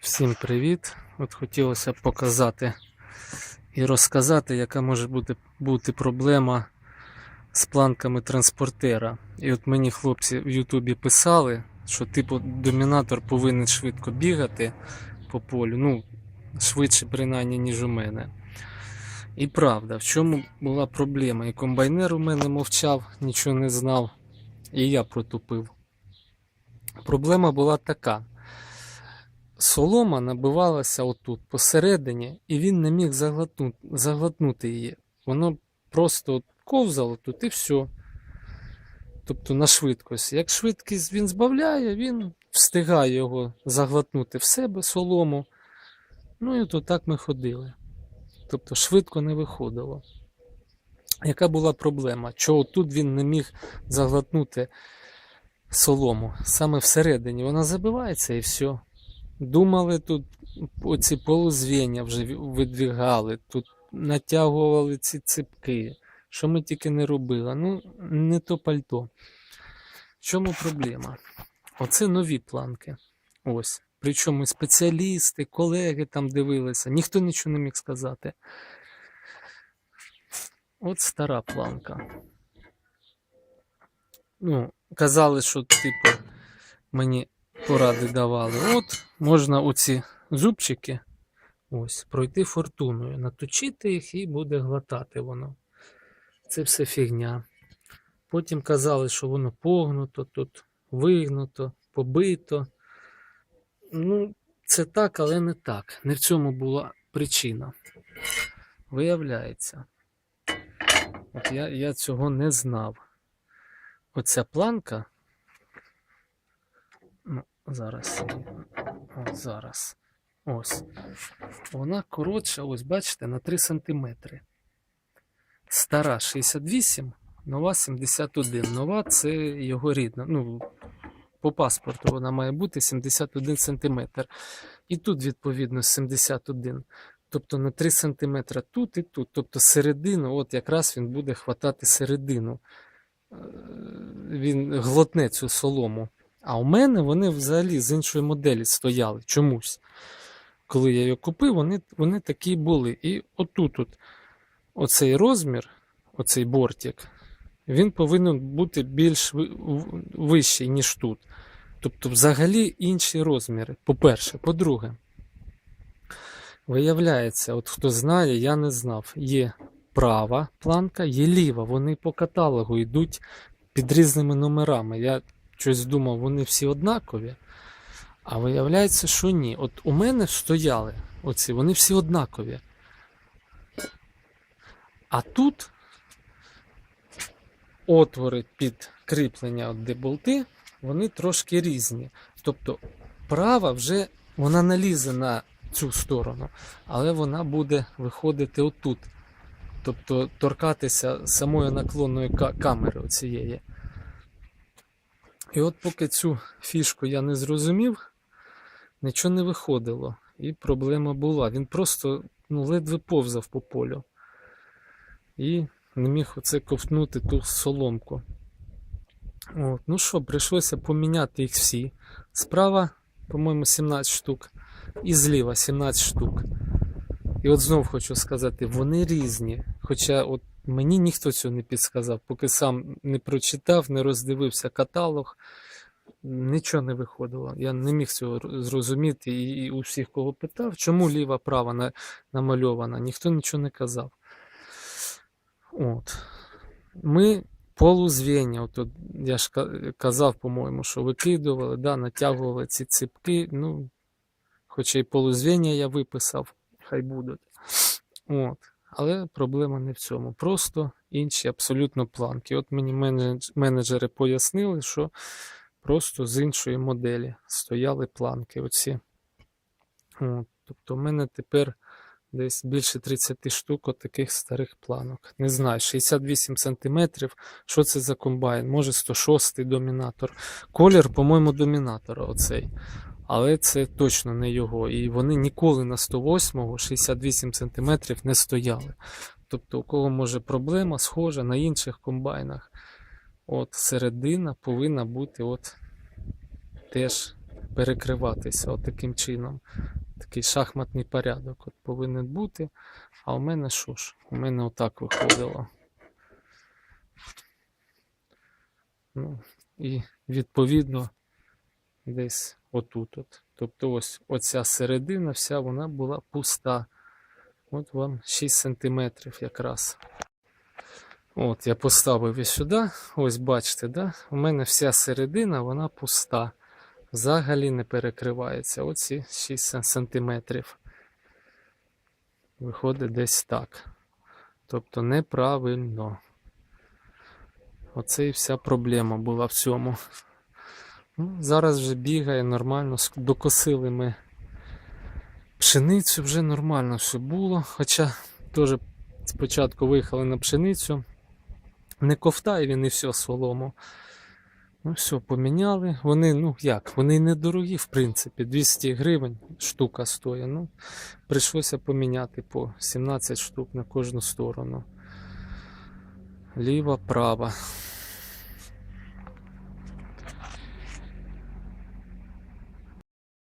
Всім привіт! От хотілося показати і розказати, яка може бути, бути проблема з планками транспортера. І от мені хлопці в Ютубі писали, що типу домінатор повинен швидко бігати по полю, ну, швидше принаймні, ніж у мене. І правда, в чому була проблема? І комбайнер у мене мовчав, нічого не знав, і я протупив. Проблема була така солома набивалася отут посередині, і він не міг заглотнути, її. Воно просто ковзало тут і все. Тобто на швидкості. Як швидкість він збавляє, він встигає його заглотнути в себе солому. Ну і то так ми ходили. Тобто швидко не виходило. Яка була проблема? Чого тут він не міг заглотнути солому? Саме всередині вона забивається і все. Думали тут оці полузвіння вже видвігали, тут натягували ці ципки. Що ми тільки не робили. Ну, не то пальто. В чому проблема? Оце нові планки. Ось. Причому спеціалісти, колеги там дивилися, ніхто нічого не міг сказати. От стара планка. Ну, казали, що, типу, мені поради давали. От можна оці зубчики ось, пройти фортуною, наточити їх і буде глотати воно. Це все фігня. Потім казали, що воно погнуто, тут вигнуто, побито. Ну, це так, але не так. Не в цьому була причина. Виявляється. От я, я цього не знав. Оця планка. Зараз. її- От зараз. Ось. Вона коротша, ось бачите, на 3 см. Стара 68, нова 71. Нова це його рідна. Ну, по паспорту вона має бути 71 см. І тут, відповідно, 71. Тобто на 3 см тут і тут. Тобто середину, от якраз він буде хватати середину. Е, Він глотне цю солому. А у мене вони взагалі з іншої моделі стояли чомусь. Коли я її купив, вони, вони такі були. І отут, от, оцей розмір, оцей бортик, він повинен бути більш вищий, ніж тут. Тобто, взагалі інші розміри. По-перше, по-друге, виявляється, от хто знає, я не знав. Є права планка, є ліва. Вони по каталогу йдуть під різними номерами. Я щось думав, вони всі однакові. А виявляється, що ні. От у мене стояли оці, вони всі однакові. А тут отвори під кріплення, от де болти, вони трошки різні. Тобто права вже вона налізе на цю сторону, але вона буде виходити отут. Тобто торкатися самої наклонної камери оцієї. І от поки цю фішку я не зрозумів, нічого не виходило. І проблема була. Він просто ну, ледве повзав по полю. І не міг оце ковтнути ту соломку. От. Ну що, прийшлося поміняти їх всі. Справа, по-моєму, 17 штук. І зліва 17 штук. І от знов хочу сказати, вони різні. Хоча от мені ніхто цього не підсказав, поки сам не прочитав, не роздивився каталог, нічого не виходило. Я не міг цього зрозуміти і, і у всіх, кого питав, чому ліва права на, намальована, ніхто нічого не казав. От. Ми полузвіння, от, от я ж казав, по-моєму, що викидували, да, натягували ці ципки. Ну, хоча й полузвіння я виписав, хай будуть. От. Але проблема не в цьому. Просто інші абсолютно планки. От мені менеджери пояснили, що просто з іншої моделі стояли планки. Оці. От. Тобто в мене тепер десь більше 30 штук таких старих планок. Не знаю, 68 см. Що це за комбайн? Може 106 домінатор. Колір, по-моєму, домінатора оцей. Але це точно не його. І вони ніколи на 108 68 см не стояли. Тобто, у кого може проблема схожа на інших комбайнах. От середина повинна бути от теж перекриватися от таким чином. Такий шахматний порядок от повинен бути. А у мене що ж? У мене отак виходило. Ну, і відповідно десь отут. От. Тобто ось оця середина вся вона була пуста. От вам 6 сантиметрів якраз. От, я поставив її сюди. Ось бачите, да? у мене вся середина вона пуста. Взагалі не перекривається. Оці 6 сантиметрів. Виходить десь так. Тобто неправильно. Оце і вся проблема була в цьому. Ну, зараз вже бігає нормально. Докосили ми пшеницю, вже нормально все було. Хоча теж спочатку виїхали на пшеницю. Не ковтає він і все солому. Ну, все, поміняли. Вони, ну як, вони недорогі, в принципі, 200 гривень штука стоїть. Ну, прийшлося поміняти по 17 штук на кожну сторону. Ліва, права.